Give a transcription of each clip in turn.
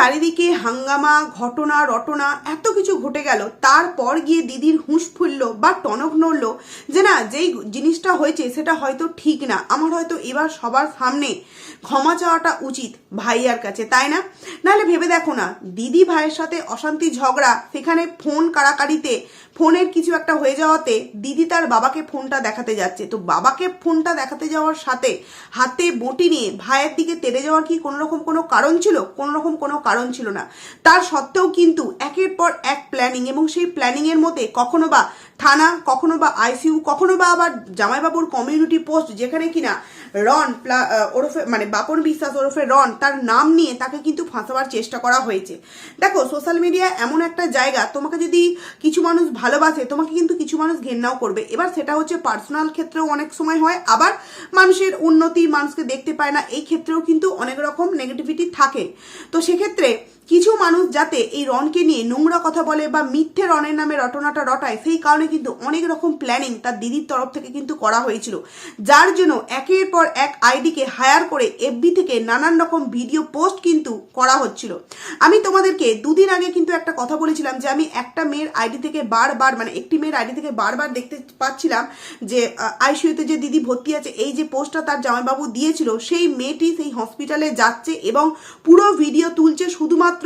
চারিদিকে হাঙ্গামা, ঘটনা, রটনা, এত কিছু ঘটে গেল। তারপর গিয়ে দিদির হুঁশ ফুললো বা টনক নড়ল যে না, যেই জিনিসটা হয়েছে সেটা হয়তো ঠিক না। আমার হয়তো এবার সবার সামনে ক্ষমা চাওয়াটা উচিত ভাইয়ার কাছে, তাই না? নাহলে ভেবে দেখো না, দিদি ভাইয়ের সাথে অশান্তি ঝগড়া, সেখানে ফোন কাড়াকাড়িতে, ফোনের কিছু একটা হয়ে যাওয়াতে দিদি তার বাবাকে ফোনটা দেখাতে যাচ্ছে। তো বাবাকে ফোনটা দেখাতে যাওয়ার সাথে হাতে বটি নিয়ে ভাইয়ের দিকে তেড়ে যাওয়ার কি কোনো রকম কোনো কারণ ছিল? কোনো রকম কোনো কারণ ছিল না। তার সত্ত্বেও কিন্তু একের পর এক প্ল্যানিং এবং সেই প্ল্যানিংয়ের মধ্যে কখনো বা থানা, কখনো বা আইসিউ কখনো বা আবার জামাইবাবুর কমিউনিটি পোস্ট যেখানে কিনা রন ওরফে মানে বাপন বিশ্বাস ওরফে রন তার নাম নিয়ে তাকে কিন্তু ফাঁসাবার চেষ্টা করা হয়েছে। দেখো সোশ্যাল মিডিয়া এমন একটা জায়গা, তোমাকে যদি কিছু মানুষ ভালোবাসে, তোমাকে কিন্তু কিছু মানুষ ঘেন্নাও করবে। এবার সেটা হচ্ছে পার্সোনাল ক্ষেত্রেও অনেক সময় হয়, আবার মানুষের উন্নতি মানুষকে দেখতে পায় না, এই ক্ষেত্রেও কিন্তু অনেক রকম নেগেটিভিটি থাকে। তো সেক্ষেত্রে কিছু মানুষ যাতে এই রনকে নিয়ে নোংরা কথা বলে বা মিথ্যে রনের নামে রটনাটা রটায়, সেই কারণে কিন্তু অনেক রকম প্ল্যানিং তার দিদির তরফ থেকে কিন্তু করা হয়েছিল। যার জন্য একের পর এক আইডিকে হায়ার করে এফবি থেকে নানান রকম ভিডিও পোস্ট কিন্তু করা হচ্ছিল। আমি তোমাদেরকে দুদিন আগে কিন্তু একটা কথা বলেছিলাম যে আমি একটা মেয়ের আইডি থেকে বারবার মানে একটি মেয়ের আইডি থেকে বারবার দেখতে পাচ্ছিলাম যে আইসিইউতে যে দিদি ভর্তি আছে, এই যে পোস্টটা তার জামাইবাবু দিয়েছিল, সেই মেয়েটি সেই হসপিটালে যাচ্ছে এবং পুরো ভিডিও তুলছে শুধুমাত্র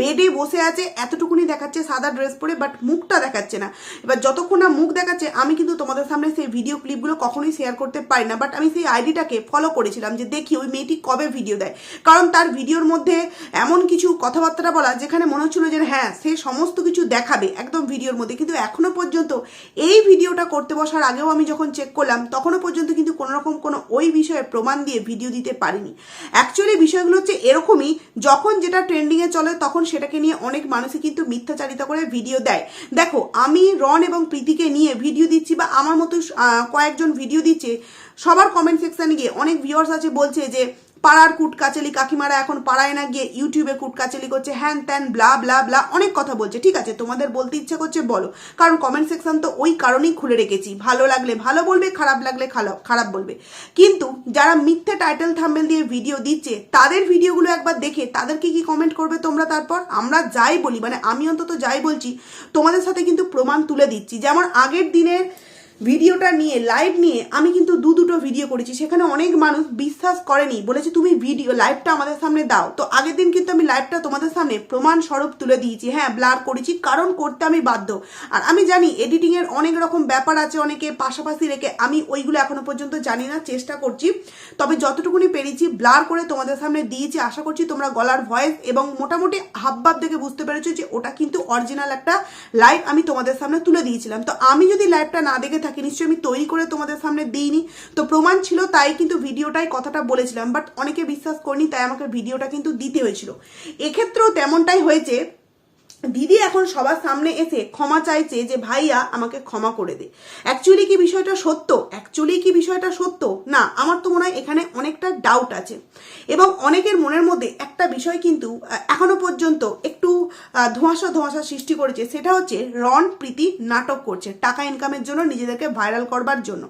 বেডে বসে আছে, এতটুকুনি দেখাচ্ছে সাদা ড্রেস পরে বাট মুখটা দেখাচ্ছে না। এবার যতক্ষণ না মুখ দেখাচ্ছে, আমি কিন্তু তোমাদের সামনে সেই ভিডিও ক্লিপগুলো কখনোই শেয়ার করতে পারি না বাট আমি সেই আইডিটাকে ফলো করেছিলাম যে দেখি ওই মেয়েটি কবে ভিডিও দেয়। কারণ তার ভিডিওর মধ্যে এমন কিছু কথাবার্তা বলা যেখানে মনে হচ্ছিল যে হ্যাঁ সে সমস্ত কিছু দেখাবে একদম ভিডিওর মধ্যে। কিন্তু এখনও পর্যন্ত এই ভিডিওটা করতে বসার আগেও আমি যখন চেক করলাম, তখনও পর্যন্ত কিন্তু কোনো রকম কোনো ওই বিষয়ে প্রমাণ দিয়ে ভিডিও দিতে পারিনি। অ্যাকচুয়ালি বিষয়গুলো হচ্ছে এরকমই, যখন যেটা ট্রেন্ডিংয়ে চলে, তখন সেটাকে নিয়ে অনেক মানুষই কিন্তু মিথ্যাচারিতা করে ভিডিও দেয়। দেখো, আমি, রন এবং প্রীতিকে নিয়ে ভিডিও দিচ্ছি বা আমার মতো কয়েকজন ভিডিও দিচ্ছে, সবার কমেন্ট সেকশানে গিয়ে অনেক ভিউয়ার্স আছে বলছে যে পাড়ার কুটকাচালি কাকিমারা এখন পাড়ায় না গিয়ে ইউটিউবে কুটকাচালি করছে, হ্যান ত্যান ব্লা ব্লা ব্লা অনেক কথা বলছে, ঠিক আছে? তোমাদের বলতে ইচ্ছা করছে, বলো। কারণ কমেন্ট সেকশন তো ওই কারণেই খুলে রেখেছি। ভালো লাগলে ভালো বলবে, খারাপ লাগলে খারাপ বলবে। কিন্তু যারা মিথ্যে টাইটেল থাম্বেল দিয়ে ভিডিও দিচ্ছে, তাদের ভিডিওগুলো একবার দেখে তাদেরকে কি কমেন্ট করবে তোমরা তারপর? আমরা যাই বলি মানে আমি অন্তত যাই বলছি, তোমাদের সাথে কিন্তু প্রমাণ তুলে দিচ্ছি। যেমন আগের দিনের ভিডিওটা নিয়ে লাইভ নিয়ে আমি কিন্তু দু দুটো ভিডিও করেছি। সেখানে অনেক মানুষ বিশ্বাস করেনি। বলেছে, তুমি ভিডিও লাইভটা আমাদের সামনে দাও। তো আগের দিন কিন্তু আমি লাইভটা তোমাদের সামনে প্রমাণ স্বরূপ তুলে দিয়েছি। হ্যাঁ ব্লার করেছি, কারণ করতে আমি বাধ্য। আর আমি জানি এডিটিং এর অনেক রকম ব্যাপার আছে অনেকে পাশাপাশি রেখে। আমি ওইগুলো এখনও পর্যন্ত জানি না, চেষ্টা করছি। তবে যতটুকুনি পেরেছি ব্লার করে তোমাদের সামনে দিয়েছি। আশা করছি তোমরা গলার ভয়েস এবং মোটামুটি হাবভাব দেখে বুঝতে পেরেছ যে ওটা কিন্তু অরিজিনাল একটা লাইভ আমি তোমাদের সামনে তুলে দিয়েছিলাম। তো আমি যদি লাইভটা না দেখে থাকি নিশ্চয়ই আমি তৈরি করে তোমাদের সামনে দিইনি। তো প্রমাণ ছিল তাই কিন্তু ভিডিওটাই কথাটা বলেছিলাম বাট অনেকে বিশ্বাস করিনি তাই আমাকে ভিডিওটা কিন্তু দিতে হয়েছিল। এক্ষেত্রেও তেমনটাই হয়েছে দিদি এখন সবার সামনে এসে ক্ষমা চাইছে যে, ভাইয়া, আমাকে ক্ষমা করে দে। অ্যাকচুয়ালি কি বিষয়টা সত্য? অ্যাকচুয়ালি কি বিষয়টা সত্য? না, আমার তো মনে হয় এখানে অনেকটা ডাউট আছে। এবং অনেকের মনের মধ্যে একটা বিষয় কিন্তু এখনও পর্যন্ত একটু ধোঁয়াশা ধোঁয়াশা সৃষ্টি করেছে। সেটা হচ্ছে রন প্রীতি নাটক করছে টাকা ইনকামের জন্য, নিজেদেরকে ভাইরাল করবার জন্য।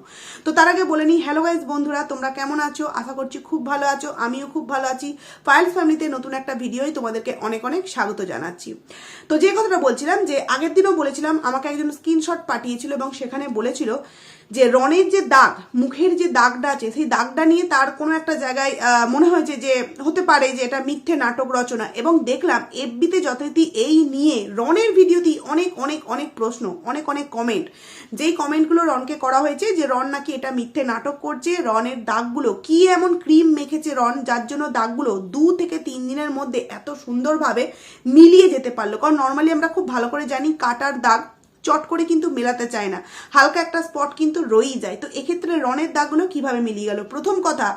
তো তার আগে বলে নিই হ্যালো গাইজ বন্ধুরা, তোমরা কেমন আছো? আশা করছি খুব ভালো আছো। আমিও খুব ভালো আছি। ফাইলস ফ্যামিলিতে নতুন একটা ভিডিওই তোমাদেরকে অনেক অনেক স্বাগত জানাচ্ছি। তো যে কথাটা বলছিলাম যে আগের দিনও বলেছিলাম, আমাকে একজন স্ক্রিনশট পাঠিয়েছিল এবং সেখানে বলেছিল যে রনের যে দাগ, মুখের যে দাগটা আছে, সেই দাগটা নিয়ে তার কোনো একটা জায়গায় মনে হয়েছে যে হতে পারে যে এটা মিথ্যে নাটক রচনা। এবং দেখলাম এফবিতে যথারীতি এই নিয়ে রনের ভিডিওতেই অনেক অনেক অনেক প্রশ্ন, অনেক অনেক কমেন্ট যেই কমেন্টগুলো রনকে করা হয়েছে যে রন নাকি এটা মিথ্যে নাটক করছে রনের দাগগুলো কি এমন ক্রিম মেখেছে রন যার জন্য দাগগুলো দু থেকে তিন দিনের মধ্যে এত সুন্দরভাবে মিলিয়ে যেতে পারল। কারণ নর্মালি আমরা খুব ভালো করে জানি কাটার দাগ চট করে কিন্তু মেলাতে চায় না। হালকা একটা স্পট কিন্তু রয়েই যায়। তো এক্ষেত্রে রনের দাগগুলো কীভাবে মিলিয়ে গেল? প্রথম কথা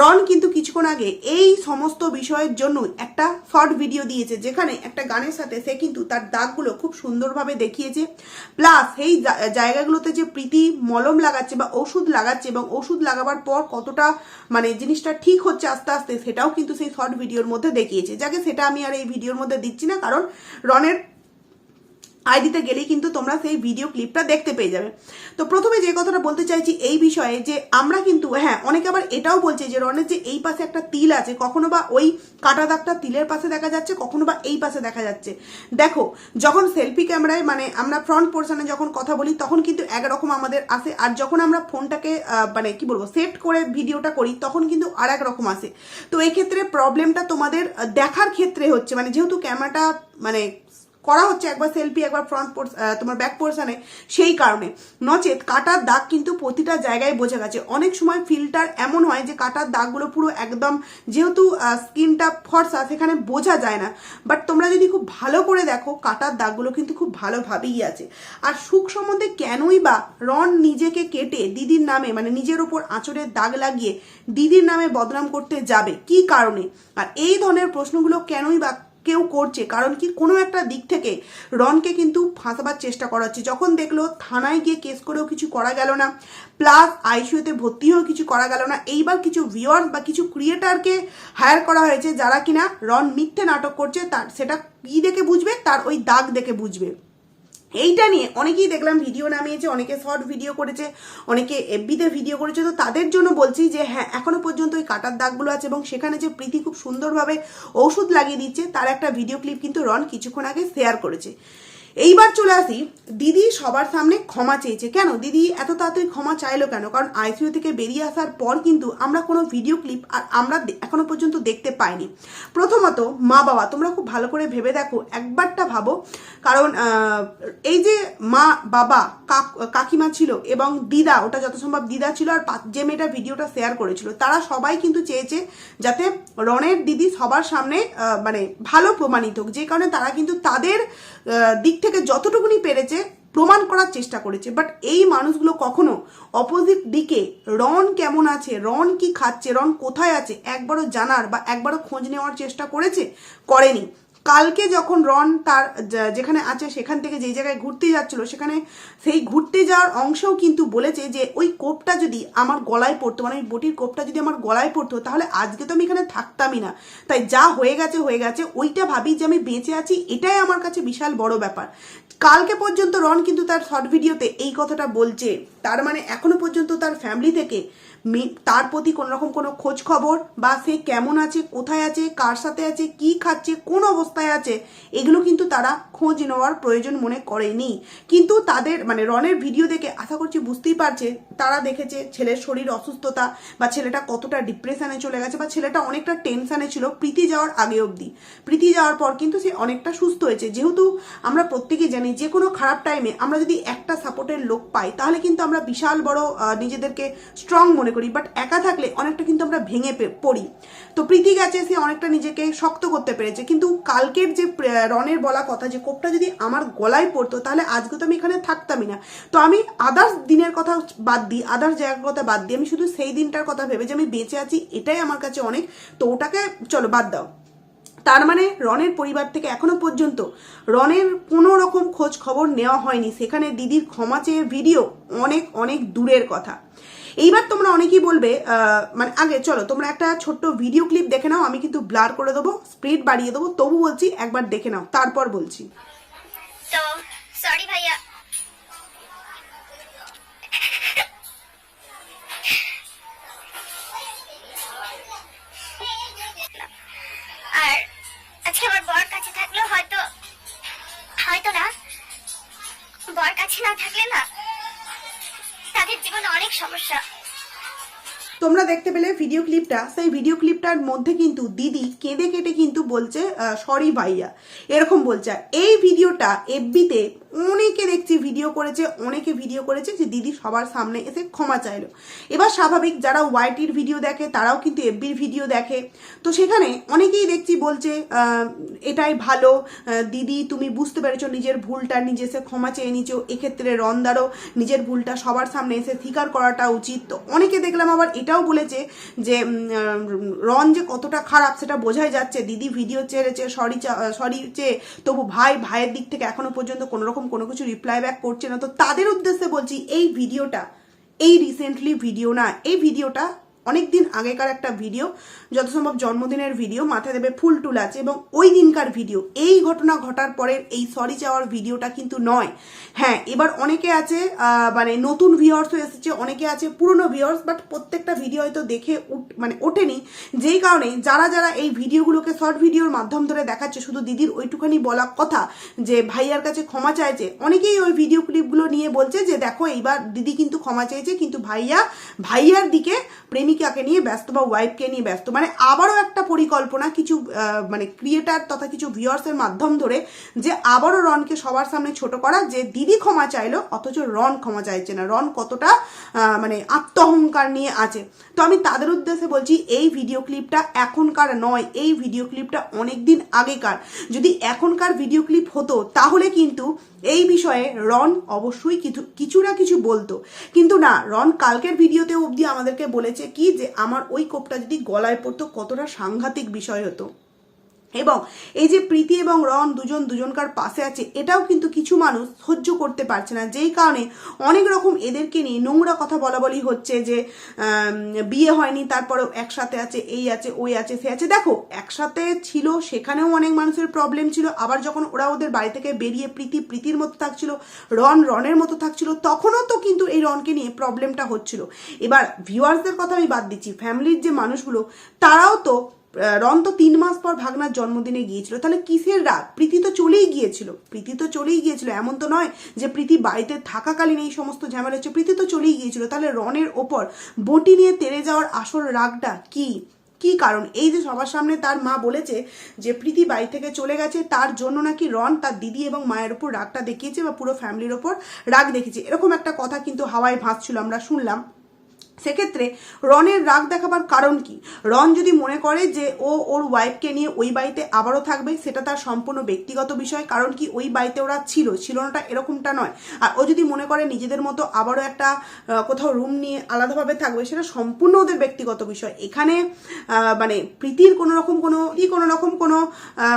রন কিন্তু কিছুক্ষণ আগে এই সমস্ত বিষয়ের জন্য একটা শর্ট ভিডিও দিয়েছে, যেখানে একটা গানের সাথে সে কিন্তু তার দাগগুলো খুব সুন্দরভাবে দেখিয়েছে। প্লাস সেই জায়গাগুলোতে যে প্রীতি মলম লাগাচ্ছে বা ওষুধ লাগাচ্ছে এবং ওষুধ লাগাবার পর কতটা মানে জিনিসটা ঠিক হচ্ছে আস্তে আস্তে, সেটাও কিন্তু সেই শর্ট ভিডিওর মধ্যে দেখিয়েছে। যাকে সেটা আমি আর এই ভিডিওর মধ্যে দিচ্ছি না, কারণ রনের আইডিতে গেলেই কিন্তু তোমরা সেই ভিডিও ক্লিপটা দেখতে পেয়ে যাবে। তো প্রথমে যে কথাটা বলতে চাইছি এই বিষয়ে যে আমরা কিন্তু হ্যাঁ অনেকে আবার এটাও বলছে যে রনের যে এই পাশে একটা তিল আছে, কখনো বা ওই কাটা দাগটা তিলের পাশে দেখা যাচ্ছে, কখনো বা এই পাশে দেখা যাচ্ছে। দেখো, যখন সেলফি ক্যামেরায় মানে আমরা ফ্রন্ট পোর্শনে যখন কথা বলি, তখন কিন্তু একরকম আমাদের আসে। আর যখন আমরা ফোনটাকে মানে কি বলব সেট করে ভিডিওটা করি, তখন কিন্তু আর এক রকম আসে। তো এক্ষেত্রে প্রবলেমটা তোমাদের দেখার ক্ষেত্রে হচ্ছে মানে যেহেতু ক্যামেরাটা মানে করা হচ্ছে একবার সেলফি একবার ফ্রন্ট পোর্স তোমার ব্যাক পোর্শনে সেই কারণে। নচেত কাটার দাগ কিন্তু প্রতিটা জায়গায় বোঝা গেছে। অনেক সময় ফিল্টার এমন হয় যে কাটার দাগগুলো পুরো একদম যেহেতু স্কিনটা ফর্সা, সেখানে বোঝা যায় না। বাট তোমরা যদি খুব ভালো করে দেখো, কাটার দাগগুলো কিন্তু খুব ভালোভাবেই আছে। আর সুখ সম্বন্ধে কেনই বা রন নিজেকে কেটে দিদির নামে মানে নিজের ওপর আঁচড়ের দাগ লাগিয়ে দিদির নামে বদনাম করতে যাবে? কি কারণে? আর এই ধরনের প্রশ্নগুলো কেনই বা কেউ করছে, কারণ কি কোনো একটা দিক থেকে রনকে কিন্তু ফাঁসাবার চেষ্টা করা হচ্ছে। যখন দেখল থানায় গিয়ে কেস করেও কিছু করা গেল না, প্লাস আইসিউতে ভর্তি হয়েও কিছু করা গেল না, এইবার কিছু ভিওয়ার্স বা কিছু ক্রিয়েটারকে হায়ার করা হয়েছে যারা কিনা রন মিথ্যে নাটক করছে, তার সেটা কী দেখে বুঝবে? তার ওই দাগ দেখে বুঝবে। এইটা নিয়ে অনেকেই দেখলাম ভিডিও নামিয়েছে, অনেকে শর্ট ভিডিও করেছে, অনেকে এফবিতে ভিডিও করেছে। তো তাদের জন্য বলছি যে হ্যাঁ এখনও পর্যন্ত ওই কাটার দাগগুলো আছে এবং সেখানে যে প্রীতি খুব সুন্দরভাবে ওষুধ লাগিয়ে দিচ্ছে, তার একটা ভিডিও ক্লিপ কিন্তু রন কিছুক্ষণ আগে শেয়ার করেছে। এইবার চলে আসি। দিদি সবার সামনে ক্ষমা চেয়েছে। কেন? দিদি এত তাড়াতাড়ি ক্ষমা চাইলো কেন? কারণ আইসিইউ থেকে বেরিয়ে আসার পর কিন্তু আমরা কোনো ভিডিও ক্লিপ আর আমরা এখনও পর্যন্ত দেখতে পাইনি। প্রথমত, মা বাবা, তোমরা খুব ভালো করে ভেবে দেখো, একবারটা ভাবো। কারণ এই যে মা বাবা কাকিমা ছিল এবং দিদা, ওটা যত সম্ভব দিদা ছিল আর যে মেয়েটা ভিডিওটা শেয়ার করেছিল, তারা সবাই কিন্তু চেয়েছে যাতে রনের দিদি সবার সামনে মানে ভালো প্রমাণিত হোক। যে কারণে তারা কিন্তু তাদের দিক থেকে যতটুকুনি পেরেছে প্রমাণ করার চেষ্টা করেছে। বাট এই মানুষগুলো কখনো অপোজিট দিকে, রন কেমন আছে, রন কি খাচ্ছে, রন কোথায় আছে, একবারও জানার বা একবারও খোঁজ নেওয়ার চেষ্টা করেছে, করেনি। কালকে যখন রন তার যেখানে আছে, সেখান থেকে যেই জায়গায় ঘুরতে যাচ্ছিল, সেখানে সেই ঘুরতে যাওয়ার অংশেও কিন্তু বলেছে যে, ওই কোপটা যদি আমার গলায় পড়তো মানে ওই বটির কোপটা যদি আমার গলায় পড়তো, তাহলে আজকে তো আমি এখানে থাকতামই না। তাই যা হয়ে গেছে হয়ে গেছে, ওইটা ভাবি যে আমি বেঁচে আছি, এটাই আমার কাছে বিশাল বড় ব্যাপার। কালকে পর্যন্ত রন কিন্তু তার শর্ট ভিডিওতে এই কথাটা বলছে, তার মানে এখনও পর্যন্ত তার ফ্যামিলি থেকে তার প্রতি কোনো রকম কোনো খোঁজ খবর? বা সে কেমন আছে? কোথায় আছে? কার সাথে আছে? কি খাচ্ছে? কোন অবস্থায় আছে? এগুলো কিন্তু তারা খোঁজ নেওয়ার প্রয়োজন মনে করেনি। কিন্তু তাদের মানে রনের ভিডিও দেখে আশা করছি বুঝতেই পারছে, তারা দেখেছে ছেলের শরীর অসুস্থতা বা ছেলেটা কতটা ডিপ্রেশনে চলে গেছে বা ছেলেটা অনেকটা টেনশানে ছিল প্রীতি যাওয়ার আগে অবধি। প্রীতি যাওয়ার পর কিন্তু সে অনেকটা সুস্থ হয়েছে। যেহেতু আমরা প্রত্যেকেই জানি যে কোনো খারাপ টাইমে আমরা যদি একটা সাপোর্টের লোক পাই, তাহলে কিন্তু আমরা বিশাল বড় নিজেদেরকে স্ট্রং মনে করি। বাট একা থাকলে অনেকটা কিন্তু আমরা ভেঙে পড়ি। তো প্রীতি গেছে, সে অনেকটা নিজেকে শক্ত করতে পেরেছে। কিন্তু কালকের যে রনের বলা কথা যে কোপটা যদি আমার গলায় পড়তো, তাহলে আজকে তো আমি এখানে থাকতামই না। তো আমি আদার্স দিনের কথা বাদ দিই আদার্স জায়গার কথা বাদ দিই। আমি শুধু সেই দিনটার কথা ভেবে যে আমি বেঁচে আছি, এটাই আমার কাছে অনেক। তো ওটাকে, চলো বাদ দাও। তার মানে রনের পরিবার থেকে এখনও পর্যন্ত রনের কোনো রকম খোঁজ খবর নেওয়া হয়নি। সেখানে দিদির ক্ষমা চেয়ে ভিডিও অনেক অনেক দূরের কথা। এইবার তোমরা অনেকেই বলবে মানে আগে চলো, তোমরা একটা ছোট্ট ভিডিও ক্লিপ দেখে নাও, আমি কিন্তু ব্লার করে দেবো স্পিড বাড়িয়ে দেবো, তবু বলছি একবার দেখে নাও, তারপর বলছি। আর থাকলেও হয়তো হয়তো না, বর কাছে না থাকলে না তাদের জীবনে অনেক সমস্যা। তোমরা দেখতে পেলে ভিডিও ক্লিপটা সেই ভিডিও ক্লিপটার মধ্যে কিন্তু দিদি কেঁদে কেটে কিন্তু বলছে সরি ভাইয়া। এরকম বলছে। এই ভিডিওটা এফবিতে অনেকে দেখছি ভিডিও করেছে, অনেকে ভিডিও করেছে যে দিদি সবার সামনে এসে ক্ষমা চাইলো। এবার স্বাভাবিক যারা ওয়াইটির ভিডিও দেখে, তারাও কিন্তু এফবির ভিডিও দেখে। তো সেখানে অনেকেই দেখছি বলছে এটাই ভালো দিদি তুমি বুঝতে পেরেছ নিজের ভুলটা, নিজে এসে ক্ষমা চেয়ে নিচ্ছ এক্ষেত্রে রন্দারও নিজের ভুলটা সবার সামনে এসে স্বীকার করাটা উচিত। তো অনেকে দেখলাম আবার এটাও বলেছে যে রন যে কতটা খারাপ সেটা বোঝাই যাচ্ছে, দিদি ভিডিও চেয়েছে সরি সরি চেয়ে তবু ভাই, ভাইয়ের দিক থেকে এখনও পর্যন্ত কোনো রকম কোনো কিছু রিপ্লাই ব্যাক করছে না। তো তাদের উদ্দেশ্যে বলছি, এই ভিডিওটা, এই রিসেন্টলি ভিডিও না, এই ভিডিওটা অনেক দিন আগেকার একটা ভিডিও যত সম্ভব জন্মদিনের ভিডিও মাথায় দেবে ফুল টুল আছে এবং ওই দিনকার ভিডিও এই ঘটনা ঘটার পরের এই সরি চাওয়ার ভিডিওটা কিন্তু নয়। হ্যাঁ এবার অনেকে আছে মানে নতুন ভিউয়ার্সও এসেছে, অনেকে আছে পুরনো ভিউয়ার্স বাট প্রত্যেকটা ভিডিও হয়তো দেখে মানে ওঠেনি। যেই কারণে যারা যারা এই ভিডিওগুলোকে শর্ট ভিডিওর মাধ্যম ধরে দেখাচ্ছে, শুধু দিদির ওইটুখানি বলা কথা, যে ভাইয়ার কাছে ক্ষমা চাইছে, অনেকেই ওই ভিডিও ক্লিপগুলো নিয়ে বলছে যে, দেখো, এইবার দিদি কিন্তু ক্ষমা চাইছে, কিন্তু ভাইয়া, ভাইয়ার দিকে প্রেমিকাকে নিয়ে ব্যস্ত বা ওয়াইফকে নিয়ে ব্যস্ত। মানে আবারও একটা পরিকল্পনা কিছু মানে ক্রিয়েটার তথা কিছু ভিউয়ার্সের মাধ্যম ধরে যে আবারও রনকে সবার সামনে ছোট করা, যে দিদি ক্ষমা চাইলো, অথচ রন ক্ষমা চাইছে না। রন কতটা মানে আত্মঅহংকার নিয়ে আছে। তো আমি তাদের উদ্দেশ্যে বলছি, এই ভিডিও ক্লিপটা এখনকার নয়, এই ভিডিও ক্লিপটা অনেক দিন আগেকার। যদি এখনকার ভিডিও ক্লিপ হতো, তাহলে কিন্তু এই বিষয়ে রন অবশ্যই কিছু কিছু না কিছু বলতো। কিন্তু না, রন কালকের ভিডিওতে অবধি আমাদেরকে বলেছে কি যে, আমার ওই কোপটা যদি গলায় পড়তো, কতটা সাংঘাতিক বিষয় হতো। এবং এই যে প্রীতি এবং রন দুজন দুজনকার পাশে আছে, এটাও কিন্তু কিছু মানুষ সহ্য করতে পারছে না। যেই কারণে অনেক রকম এদেরকে নিয়ে নোংরা কথা বলা বলি হচ্ছে যে বিয়ে হয়নি, তারপরেও একসাথে আছে, এই আছে, ওই আছে, সে আছে। দেখো, একসাথে ছিল, সেখানেও অনেক মানুষের প্রবলেম ছিল। আবার যখন ওরা ওদের বাড়ি থেকে বেরিয়ে প্রীতি, প্রীতির মতো থাকছিল রন রনের মতো থাকছিল, তখনও তো কিন্তু এই রনকে নিয়ে প্রবলেমটা হচ্ছিল। এবার ভিউয়ার্সদের কথা আমি বাদ দিচ্ছি। ফ্যামিলির যে মানুষগুলো, তারাও তো রন তো তিন মাস পর ভাগনার জন্মদিনে গিয়েছিল। তাহলে কিসের রাগ? প্রীতি তো চলেই গিয়েছিল। প্রীতি তো চলেই গিয়েছিল। এমন তো নয় যে প্রীতি বাড়িতে থাকাকালীন এই সমস্ত ঝামেলা হচ্ছে। প্রীতি তো চলেই গিয়েছিল। তাহলে রনের ওপর বটি নিয়ে তেড়ে যাওয়ার আসল রাগটা কি? কি কারণ? এই যে সবার সামনে তার মা বলেছে যে প্রীতি বাড়ি থেকে চলে গেছে, তার জন্য নাকি রন তার দিদি এবং মায়ের ওপর রাগটা দেখিয়েছে বা পুরো ফ্যামিলির ওপর রাগ দেখিয়েছে। এরকম একটা কথা কিন্তু হাওয়ায় ভাসছিল, আমরা শুনলাম। সেক্ষেত্রে রনের রাগ দেখাবার কারণ কি? রন যদি মনে করে যে ও ওর ওয়াইফকে নিয়ে ওই বাড়িতে আবারও থাকবে, সেটা তার সম্পূর্ণ ব্যক্তিগত বিষয়, কারণ কি ওই বাড়িতে ওরা ছিল ছিল নাটা এরকমটা নয়। আর ও যদি মনে করে নিজেদের মতো আবারও একটা কোথাও রুম নিয়ে আলাদাভাবে থাকবে, সেটা সম্পূর্ণ ওদের ব্যক্তিগত বিষয়। এখানে মানে প্রীতির কোনো রকম কোনো প্রীতি কোনো রকম কোনো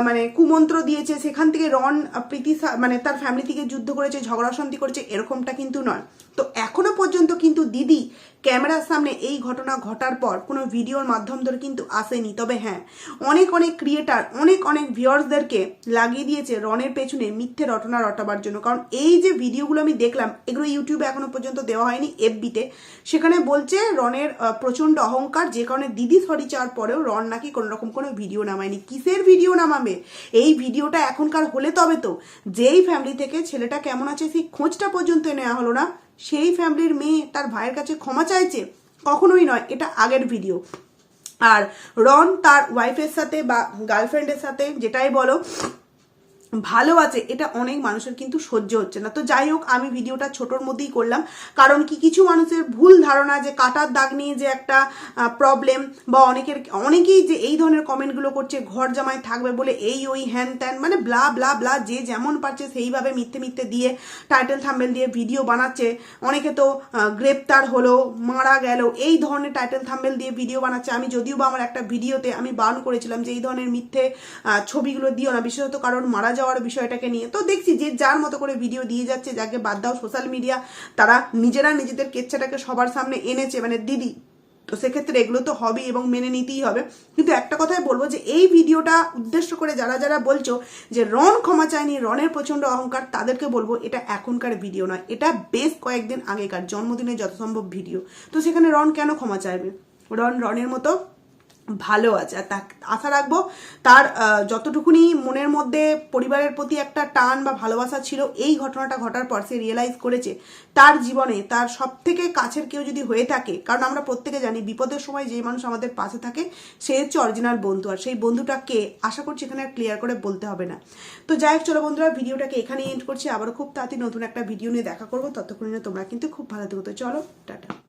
মানে কুমন্ত্র দিয়েছে, সেখান থেকে রন প্রীতি মানে তার ফ্যামিলি থেকে যুদ্ধ করেছে ঝগড়া শান্তি করেছে, এরকমটা কিন্তু নয়। তো এখনও পর্যন্ত কিন্তু দিদি ক্যামেরার সামনে এই ঘটনা ঘটার পর কোনো ভিডিওর মাধ্যম ধরে কিন্তু আসেনি। তবে হ্যাঁ অনেক অনেক ক্রিয়েটার অনেক অনেক ভিউয়ার্সদেরকে লাগিয়ে দিয়েছে রনের পেছনে মিথ্যে রটনা রটাবার জন্য। কারণ এই যে ভিডিওগুলো আমি দেখলাম, এগুলো ইউটিউবে এখনও পর্যন্ত দেওয়া হয়নি এফবিতে সেখানে বলছে রনের প্রচণ্ড অহংকার, যে কারণে দিদি সরি চাওয়ার পরেও রন নাকি কোনো রকম কোনো ভিডিও নামায়নি। কিসের ভিডিও নামাবে? এই ভিডিওটা এখনকার হলে তবে তো, যেই ফ্যামিলি থেকে ছেলেটা কেমন আছে সেই খোঁজটা পর্যন্ত নেওয়া হলো না। সেই ফ্যামিলির মেয়ে তার ভাইয়ের কাছে ক্ষমা চাইছে, কখনোই নয়, এটা আগের ভিডিও আর রন তার ওয়াইফের সাথে বা গার্লফ্রেন্ডের সাথে যেটাই বলো ভালো আছে, এটা অনেক মানুষের কিন্তু সহ্য হচ্ছে না। তো যাই হোক, আমি ভিডিওটা ছোটোর মধ্যেই করলাম। কারণ কি, কিছু মানুষের ভুল ধারণা যে কাটার দাগ নিয়ে যে একটা প্রবলেম বা অনেকের, অনেকেই যে এই ধরনের কমেন্টগুলো করছে, ঘর জামাই থাকবে বলে এই, ওই, হ্যান ত্যান মানে ব্লা ব্লা ব্লা যে যেমন পারছে সেইভাবে মিথ্যে মিথ্যে দিয়ে টাইটেল থাম্বেল দিয়ে ভিডিও বানাচ্ছে। অনেকে তো গ্রেপ্তার হলো, মারা গেল, এই ধরনের টাইটেল থাম্বেল দিয়ে ভিডিও বানাচ্ছে। আমি যদিও বা আমার একটা ভিডিওতে আমি বারণ করেছিলাম যে এই ধরনের মিথ্যে ছবিগুলো দিও না, বিশেষত কারণ মারা যাওয়ার বিষয়টাকে নিয়ে। তো দেখছি যে যার মতো করে ভিডিও দিয়ে যাচ্ছে, যাকে বাদ দাও সোশ্যাল মিডিয়া তারা নিজেরা নিজেদের কেচ্ছাটাকে সবার সামনে এনেছে। মানে দিদি, তো সেক্ষেত্রে এগুলো তো হবেই এবং মেনে নিতেই হবে। কিন্তু একটা কথাই বলব যে এই ভিডিওটা উদ্দেশ্য করে যারা যারা বলছো যে রন ক্ষমা চায়নি রনের প্রচণ্ড অহংকার, তাদেরকে বলব এটা এখনকার ভিডিও নয়। এটা বেশ কয়েকদিন আগেকার, জন্মদিনের যত সম্ভব ভিডিও তো সেখানে রন কেন ক্ষমা চাইবে? রন রনের মতো ভালো আছে। আর আশা রাখব তার যতটুকুনি মনের মধ্যে পরিবারের প্রতি একটা টান বা ভালোবাসা ছিল, এই ঘটনাটা ঘটার পর সে রিয়েলাইজ করেছে তার জীবনে তার সব থেকে কাছের কেউ যদি হয়ে থাকে, কারণ আমরা প্রত্যেকে জানি বিপদের সময় যে মানুষ আমাদের পাশে থাকে, সে হচ্ছে অরিজিনাল বন্ধু। আর সেই বন্ধুটা কে, আশা করছি এখানে আর ক্লিয়ার করে বলতে হবে না। তো যাই হোক, চলো বন্ধুরা, ভিডিওটাকে এখানেই এন্ড করছি। আবারও খুব তাড়াতাড়ি নতুন একটা ভিডিও নিয়ে দেখা করব। ততক্ষণে তোমরা কিন্তু খুব ভালো থেকো। তো চলো, টাটা।